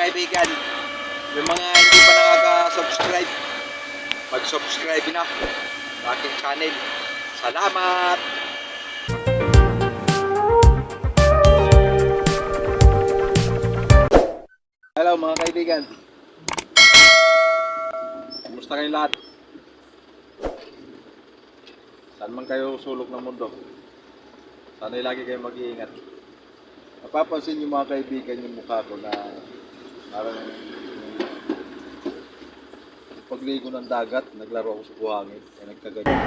kaibigan. Yung mga hindi pa nakaka-subscribe, mag-subscribe na sa aking channel. Salamat! Hello mga kaibigan. Kumusta kayong lahat? Saan man kayo sulok ng mundo? Sana'y lagi kayong mag-iingat. Napapansin niyo mga kaibigan yung mukha ko na parang pagligo ng dagat, naglaro ako sa buhangin, kaya nagkaganito.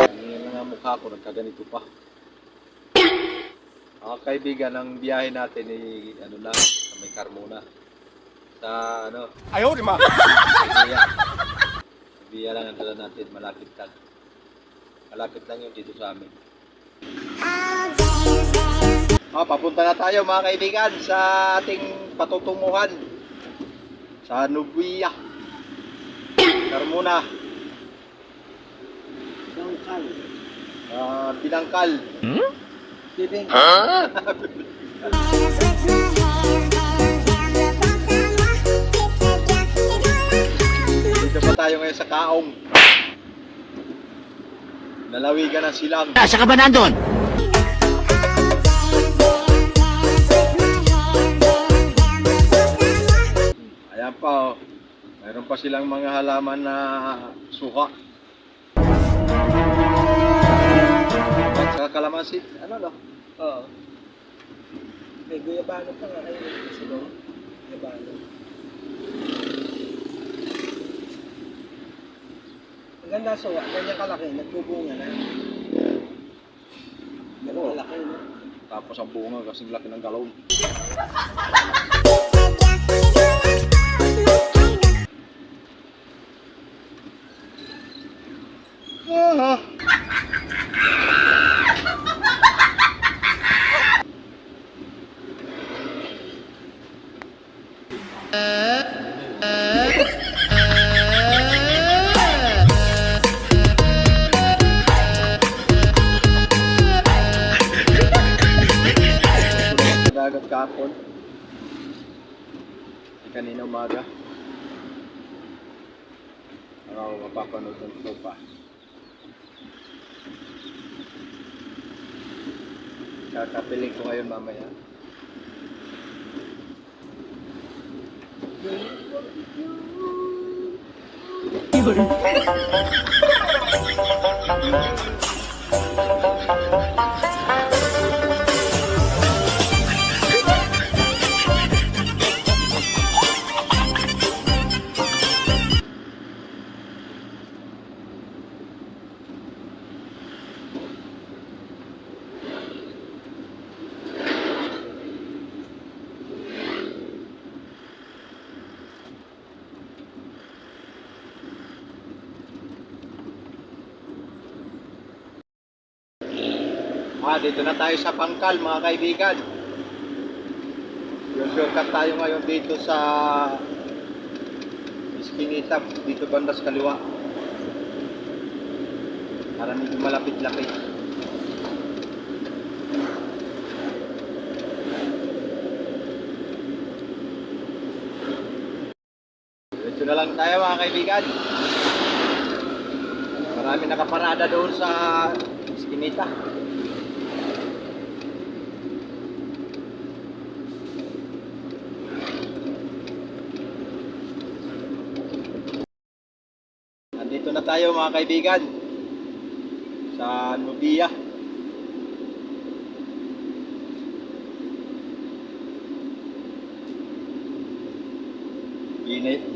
Ang nga mukha ko, nagkaganito pa. Mga kaibigan, ang biyahe natin ay ano na, sa may Carmona. Sa ano, Ayaw, di ma. Biya. Lang ang dala natin, malapit lang. Malapit lang yun dito sa amin. Oh, papunta na tayo mga kaibigan sa ating patutunguhan sa Nubia. Carmona. Dangkal. Ah, Pinangkal. Bibing. Dito pa tayo ngayon sa Kaong. Nalawigan ng silang. Asa ka ba nandun? Ayan pa oh. Mayroon pa silang mga halaman na suka. At saka kalamansi. Ano no? Oo. May guyabano pa nga kayo. Guyabano. Ang ganda so, ganyan kalaki, nagbubunga na. Ganyan kalaki, no? Tapos ang bunga kasing laki ng galon. Ah. Dagat kahapon. Kanina umaga. Ako mapapanood ng show Kakapiling ko ngayon mamaya. Ah, dito na tayo sa Pangkal, mga kaibigan. Yung shortcut tayo ngayon dito sa Iskinita, dito banda sa kaliwa. Para medyo malapit-lapit. Dito na lang tayo mga kaibigan. Marami nakaparada doon sa Iskinita. Nandito na tayo mga kaibigan sa Nubia.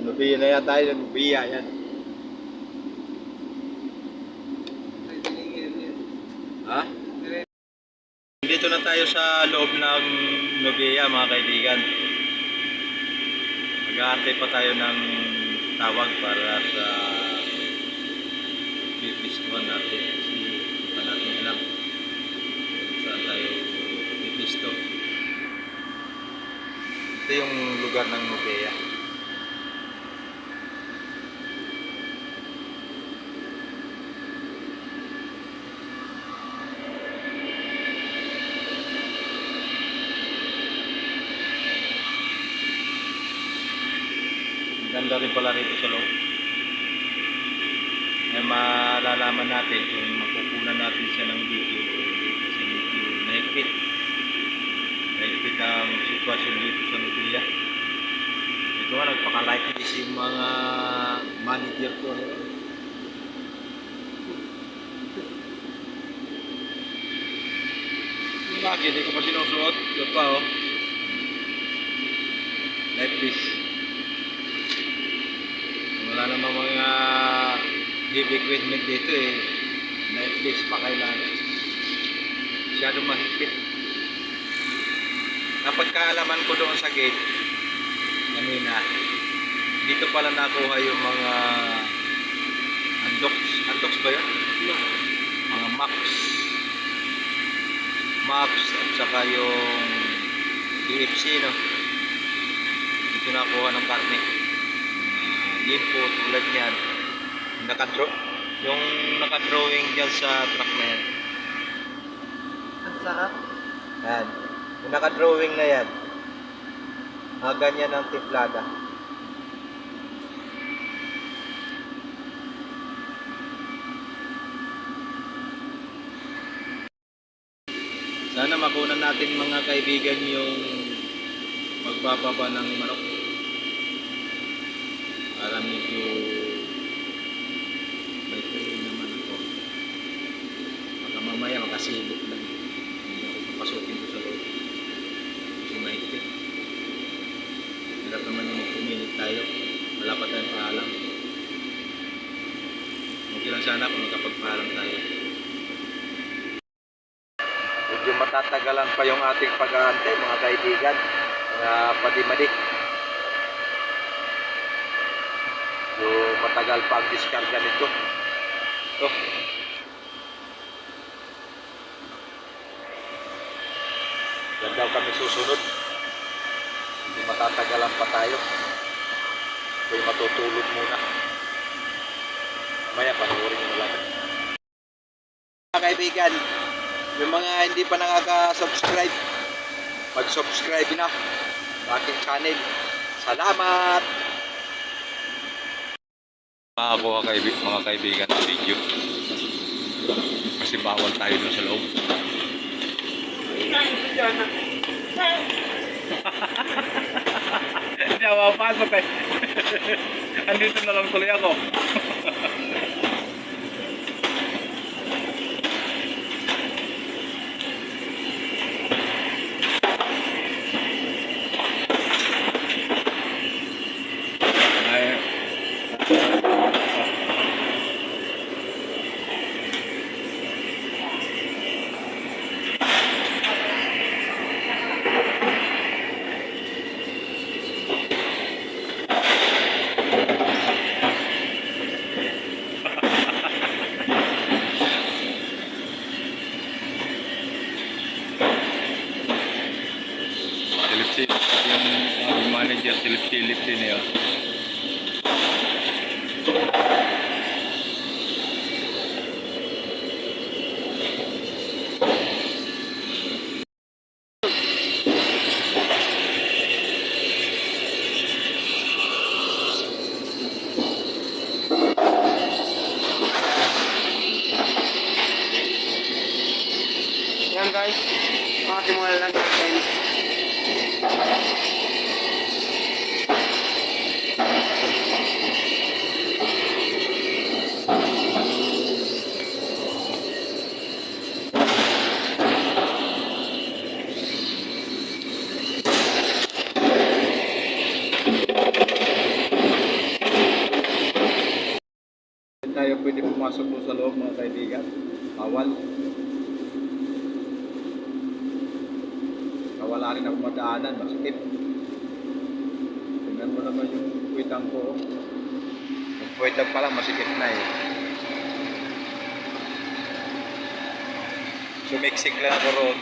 Nubia, na yan tayo, Nubia yan. Ha? Dito na tayo sa loob ng Nubia mga kaibigan. Mag-aantay pa tayo ng tawag para sa miskuhan natin kasi palagi na lang saan tayo pipisto. Ito yung lugar ng Nubea. Ganda rin pala rito sa loob. Ay malalaman natin kung makukunan natin siya ng video o hindi kasi medyo nahigpit. Nahigpit ang sitwasyon dito sa Nubiya. Ito nga, nagpaka-like this mga manager ko. Lagi, hindi ko pa sinusuot. Ito pa, oh. Like this. Wala namang mga heavy equipment dito eh. This pa kailangan. Masyadong mahigpit. Napagkaalaman ko doon sa gate, kanina, dito pala nakuha yung mga andox. Andox ba yun? Mga max. Max at saka yung DFC, no? Dito nakuha ng karne. Uh, limpo, tulad niyan. Nakadraw, yung nakadrawing dyan sa truck na yan. Ang sarap. Yan. Yung naka-drawing na yan. Mga ganyan ang timplada. Sana makunan natin mga kaibigan yung magbababa ng manok. Para medyo may tuloy naman ako. Baka mamaya makasilip lang. Hindi ako papasukin ko sa loob. Kasi mahigpit. Hirap naman yung pumilit tayo. Wala pa tayong paalam. Okay lang sana kung nakapagpaalam tayo. Medyo matatagalan pa yung ating pag-aantay mga kaibigan. Mga padimadik. So matagal pa ang diskarga nito. Ito. Yan daw kami susunod. Hindi matatagalan pa tayo. Kaya matutulog muna. Maya panoorin nyo lang. Mga kaibigan, yung mga hindi pa nakaka-subscribe, mag-subscribe na sa aking channel. Salamat! Makakuha kaibig, mga kaibigan ng video. Kasi bawal tayo dun sa loob. Hindi ako mapasok eh. Andito na lang tuloy ako. Ay. Silip-silip yung uh, manager, silip-silip din eh. oh. Yan guys. Makasimulan lang natin. Hindi tayo pwede pumasok po sa loob mga kaibigan. Bawal. Nawala madaanan, masikip. Tingnan mo naman yung kwitang ko. oh. Yung kwitang pa lang masikip na eh. Sumiksik lang ako roon.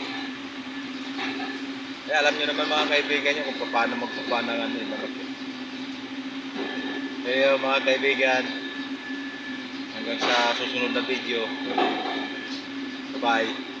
Eh, alam nyo naman mga kaibigan nyo kung paano magpapanangan eh. Bakit? Eh, mga kaibigan, hanggang sa susunod na video. Bye-bye.